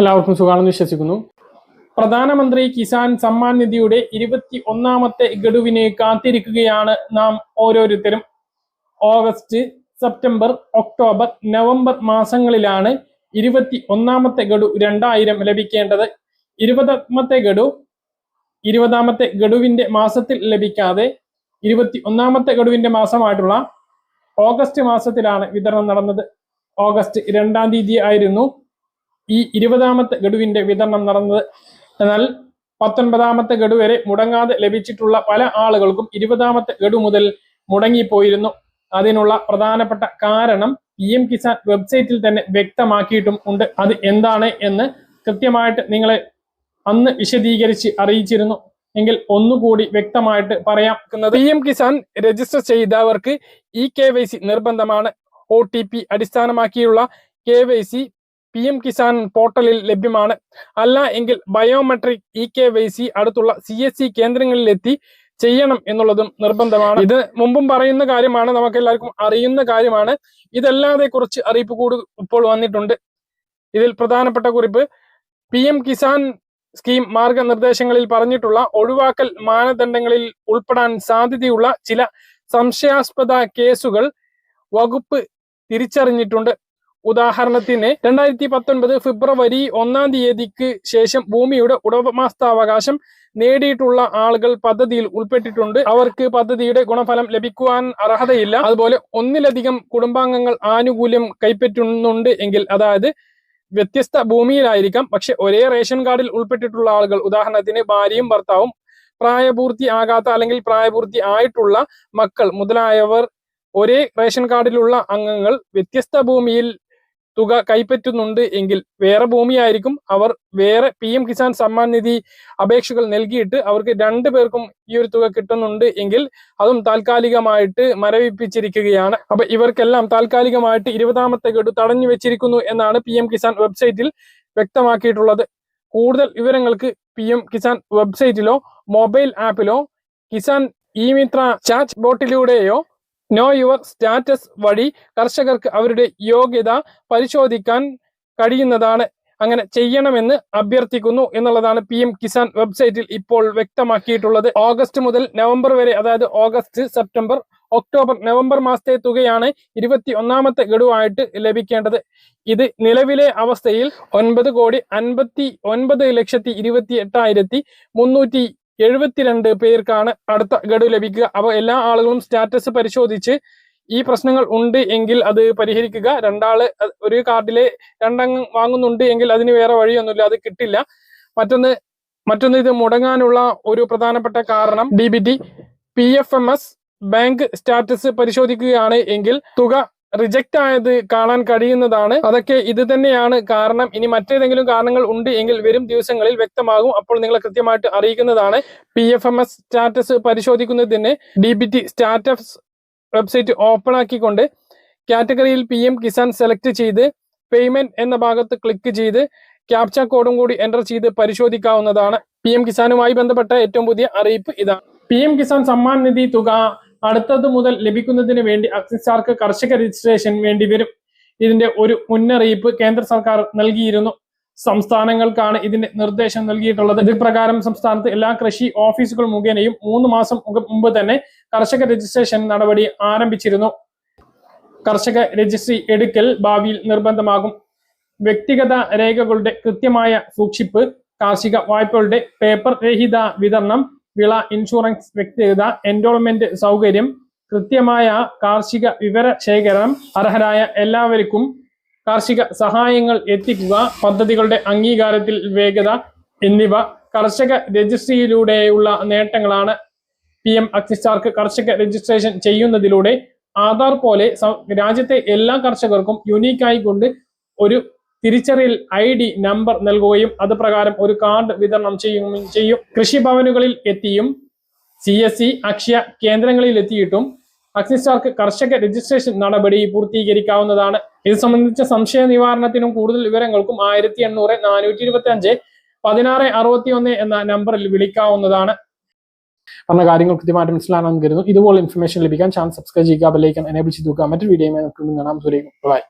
എല്ലാവർക്കും സുഖമാണെന്ന് വിശ്വസിക്കുന്നു. പ്രധാനമന്ത്രി കിസാൻ സമ്മാൻ നിധിയുടെ ഇരുപത്തി ഒന്നാമത്തെ ഗഡുവിനെ കാത്തിരിക്കുകയാണ് നാം ഓരോരുത്തരും. ഓഗസ്റ്റ് സെപ്റ്റംബർ ഒക്ടോബർ നവംബർ മാസങ്ങളിലാണ് ഇരുപത്തി ഒന്നാമത്തെ ഗഡു രണ്ടായിരം ലഭിക്കേണ്ടത്. ഇരുപതാമത്തെ ഗഡു ഇരുപതാമത്തെ ഗഡുവിന്റെ മാസത്തിൽ ലഭിക്കാതെ ഇരുപത്തി ഒന്നാമത്തെ ഗഡുവിന്റെ മാസമായിട്ടുള്ള ഓഗസ്റ്റ് മാസത്തിലാണ് വിതരണം നടന്നത്. ഓഗസ്റ്റ് രണ്ടാം തീയതി ആയിരുന്നു. ഈ ഇരുപതാമത്തെ ഗഡുവിന്റെ വിതരണം നടന്നത്. എന്നാൽ പത്തൊൻപതാമത്തെ ഗഡു വരെ മുടങ്ങാതെ ലഭിച്ചിട്ടുള്ള പല ആളുകൾക്കും ഇരുപതാമത്തെ ഗഡു മുതൽ മുടങ്ങിപ്പോയിരുന്നു. അതിനുള്ള പ്രധാനപ്പെട്ട കാരണം പി എം കിസാൻ വെബ്സൈറ്റിൽ തന്നെ വ്യക്തമാക്കിയിട്ടും ഉണ്ട്. അത് എന്താണ് എന്ന് കൃത്യമായിട്ട് നിങ്ങളെ അന്ന് വിശദീകരിച്ച് അറിയിച്ചിരുന്നു. എങ്കിൽ ഒന്നുകൂടി വ്യക്തമായിട്ട് പറയാം. പി എം കിസാൻ രജിസ്റ്റർ ചെയ്തവർക്ക് ഇ കെ വൈ സി നിർബന്ധമാണ്. ഒ ടി പി അടിസ്ഥാനമാക്കിയുള്ള K Y C P M Kisan പോർട്ടലിൽ ലഭ്യമാണ്. അല്ല എങ്കിൽ biometric e K Y C അടുത്തുള്ള സി എസ് സി കേന്ദ്രങ്ങളിലെത്തി ചെയ്യണം എന്നുള്ളതും നിർബന്ധമാണ്. ഇത് മുമ്പും പറയുന്ന കാര്യമാണ്. നമുക്ക് എല്ലാവർക്കും അറിയുന്ന കാര്യമാണ്. ഇതല്ലാതെ കുറച്ച് അറിയിപ്പ് കൂടി ഇപ്പോൾ വന്നിട്ടുണ്ട്. ഇതിൽ പ്രധാനപ്പെട്ട കുറിപ്പ് പി എം കിസാൻ സ്കീം മാർഗനിർദ്ദേശങ്ങളിൽ പറഞ്ഞിട്ടുള്ള ഒഴിവാക്കൽ മാനദണ്ഡങ്ങളിൽ ഉൾപ്പെടാൻ സാധ്യതയുള്ള ചില സംശയാസ്പദ കേസുകൾ വകുപ്പ് തിരിച്ചറിഞ്ഞിട്ടുണ്ട്. ഉദാഹരണത്തിന് രണ്ടായിരത്തി പത്തൊൻപത് ഫെബ്രുവരി ഒന്നാം തീയതിക്ക് ശേഷം ഭൂമിയുടെ ഉടമസ്ഥാവകാശം നേടിയിട്ടുള്ള ആളുകൾ പദ്ധതിയിൽ ഉൾപ്പെട്ടിട്ടുണ്ട്. അവർക്ക് പദ്ധതിയുടെ ഗുണഫലം ലഭിക്കുവാൻ അർഹതയില്ല. അതുപോലെ ഒന്നിലധികം കുടുംബാംഗങ്ങൾ ആനുകൂല്യം കൈപ്പറ്റുന്നുണ്ട് എങ്കിൽ അതായത് വ്യത്യസ്ത ഭൂമിയിലായിരിക്കാം. പക്ഷെ ഒരേ റേഷൻ കാർഡിൽ ഉൾപ്പെട്ടിട്ടുള്ള ആളുകൾ ഉദാഹരണത്തിന് ഭാര്യയും ഭർത്താവും പ്രായപൂർത്തി ആകാത്ത അല്ലെങ്കിൽ പ്രായപൂർത്തി ആയിട്ടുള്ള മക്കൾ മുതലായവർ ഒരേ റേഷൻ കാർഡിലുള്ള അംഗങ്ങൾ വ്യത്യസ്ത ഭൂമിയിൽ തുക കൈപ്പറ്റുന്നുണ്ട് എങ്കിൽ വേറെ ഭൂമിയായിരിക്കും അവർ വേറെ പി എം കിസാൻ സമ്മാൻ നിധി അപേക്ഷകൾ നൽകിയിട്ട് അവർക്ക് രണ്ടു പേർക്കും ഈ ഒരു തുക കിട്ടുന്നുണ്ട് എങ്കിൽ അതും താൽക്കാലികമായിട്ട് മരവിപ്പിച്ചിരിക്കുകയാണ്. അപ്പൊ ഇവർക്കെല്ലാം താൽക്കാലികമായിട്ട് ഇരുപതാമത്തെ ഗഡു തടഞ്ഞു വെച്ചിരിക്കുന്നു എന്നാണ് പി കിസാൻ വെബ്സൈറ്റിൽ വ്യക്തമാക്കിയിട്ടുള്ളത്. കൂടുതൽ വിവരങ്ങൾക്ക് പി എം കിസാൻ വെബ്സൈറ്റിലോ മൊബൈൽ ആപ്പിലോ കിസാൻ ഇ മിത്ര ചാറ്റ് ബോട്ടിലൂടെയോ നോ യുവർ സ്റ്റാറ്റസ് വഴി കർഷകർക്ക് അവരുടെ യോഗ്യത പരിശോധിക്കാൻ കഴിയുന്നതാണ്. അങ്ങനെ ചെയ്യണമെന്ന് അഭ്യർത്ഥിക്കുന്നു എന്നുള്ളതാണ് പി എം കിസാൻ വെബ്സൈറ്റിൽ ഇപ്പോൾ വ്യക്തമാക്കിയിട്ടുള്ളത്. ഓഗസ്റ്റ് മുതൽ നവംബർ വരെ അതായത് ഓഗസ്റ്റ് സെപ്റ്റംബർ ഒക്ടോബർ നവംബർ മാസത്തെ തുകയാണ് ഇരുപത്തി ഒന്നാമത്തെ ഗഡുവായിട്ട് ലഭിക്കേണ്ടത്. ഇത് നിലവിലെ അവസ്ഥയിൽ ഒൻപത് കോടി അൻപത്തി ഒൻപത് ലക്ഷത്തി ഇരുപത്തി എട്ടായിരത്തി മുന്നൂറ്റി എഴുപത്തിരണ്ട് പേർക്കാണ് അടുത്ത ഗഡു ലഭിക്കുക. അപ്പോൾ എല്ലാ ആളുകളും സ്റ്റാറ്റസ് പരിശോധിച്ച് ഈ പ്രശ്നങ്ങൾ ഉണ്ട് എങ്കിൽ അത് പരിഹരിക്കുക. രണ്ടാൾ ഒരു കാർഡിലെ രണ്ടംഗം വാങ്ങുന്നുണ്ട് എങ്കിൽ അതിന് വേറെ വഴിയൊന്നുമില്ല അത് കിട്ടില്ല. മറ്റൊന്ന് മറ്റൊന്ന് ഇത് മുടങ്ങാനുള്ള ഒരു പ്രധാനപ്പെട്ട കാരണം D B T P F M S bank status പരിശോധിക്കുകയാണ് എങ്കിൽ തുക റിജക്റ്റ് ആയത് കാണാൻ കഴിയുന്നതാണ്. അതൊക്കെ ഇത് തന്നെയാണ് കാരണം. ഇനി മറ്റേതെങ്കിലും കാരണങ്ങൾ ഉണ്ട് എങ്കിൽ വരും ദിവസങ്ങളിൽ വ്യക്തമാകും. അപ്പോൾ നിങ്ങളെ കൃത്യമായിട്ട് അറിയിക്കുന്നതാണ്. P F M S status പരിശോധിക്കുന്നതിന് D B T status website open ആക്കിക്കൊണ്ട് കാറ്റഗറിയിൽ പി എം കിസാൻ സെലക്ട് ചെയ്ത് പേയ്മെന്റ് എന്ന ഭാഗത്ത് ക്ലിക്ക് ചെയ്ത് ക്യാപ്ച കോഡും കൂടി എന്റർ ചെയ്ത് പരിശോധിക്കാവുന്നതാണ്. പി എം കിസാനുമായി ബന്ധപ്പെട്ട ഏറ്റവും പുതിയ അറിയിപ്പ് ഇതാണ്. പി എം കിസാൻ സമ്മാൻ നിധി തുക അടുത്തത് മുതൽ ലഭിക്കുന്നതിന് വേണ്ടി അക്സിസാർക്ക് കർഷക രജിസ്ട്രേഷൻ വേണ്ടി വരും. ഇതിന്റെ ഒരു മുന്നറിയിപ്പ് കേന്ദ്ര സർക്കാർ നൽകിയിരുന്നു. സംസ്ഥാനങ്ങൾക്കാണ് ഇതിന്റെ നിർദ്ദേശം നൽകിയിട്ടുള്ളത്. ഇത് പ്രകാരം സംസ്ഥാനത്ത് എല്ലാ കൃഷി ഓഫീസുകൾ മുഖേനയും മൂന്ന് മാസം മുമ്പ് തന്നെ കർഷക രജിസ്ട്രേഷൻ നടപടി ആരംഭിച്ചിരുന്നു. കർഷക രജിസ്ട്രി എടുക്കൽ ഭാവിയിൽ നിർബന്ധമാകും. വ്യക്തിഗത രേഖകളുടെ കൃത്യമായ സൂക്ഷിപ്പ് കാർഷിക വായ്പകളുടെ പേപ്പർ രഹിത വിതരണം വിള ഇൻഷുറൻസ് വ്യക്തിഗത എൻറോൾമെന്റ് സൗകര്യം കൃത്യമായ കാർഷിക വിവര ശേഖരണം അർഹരായ എല്ലാവർക്കും കാർഷിക സഹായങ്ങൾ എത്തിക്കുക പദ്ധതികളുടെ അംഗീകാരത്തിൽ വേഗത എന്നിവ കർഷക രജിസ്ട്രിയിലൂടെയുള്ള നേട്ടങ്ങളാണ്. പി എം അക്സിസ്റ്റാർക്ക് കർഷക രജിസ്ട്രേഷൻ ചെയ്യുന്നതിലൂടെ ആധാർ പോലെ രാജ്യത്തെ എല്ലാ കർഷകർക്കും യുണീക്കായി കൊണ്ട് ഒരു തിരിച്ചറിയൽ ഐ ഡി നമ്പർ നൽകുകയും അത് പ്രകാരം ഒരു കാർഡ് വിതരണം ചെയ്യും ചെയ്യും. കൃഷിഭവനുകളിൽ എത്തിയും സി എസ് സി അക്ഷയ കേന്ദ്രങ്ങളിൽ എത്തിയിട്ടും അക്സിസ്റ്റാർക്ക് കർഷക രജിസ്ട്രേഷൻ നടപടി പൂർത്തീകരിക്കാവുന്നതാണ്. ഇത് സംബന്ധിച്ച സംശയ നിവാരണത്തിനും കൂടുതൽ വിവരങ്ങൾക്കും ആയിരത്തി എണ്ണൂറ് നാനൂറ്റി ഇരുപത്തി അഞ്ച് പതിനാറ് അറുപത്തി ഒന്ന് എന്ന നമ്പറിൽ വിളിക്കാവുന്നതാണ്. പറഞ്ഞ കാര്യങ്ങൾ കൃത്യമായിട്ട് മനസ്സിലാണെന്ന് കരുതുന്നു. ഇതുപോലെ ഇൻഫർമേഷൻ ലഭിക്കാൻ ചാനൽ സബ്സ്ക്രൈബ് ചെയ്യുക ബെല്ലൈക്കൻ എനേബിൾ ചെയ്തു നോക്കുക മറ്റൊരു വീഡിയോ കാണാം. സുരേഖ് ബൈ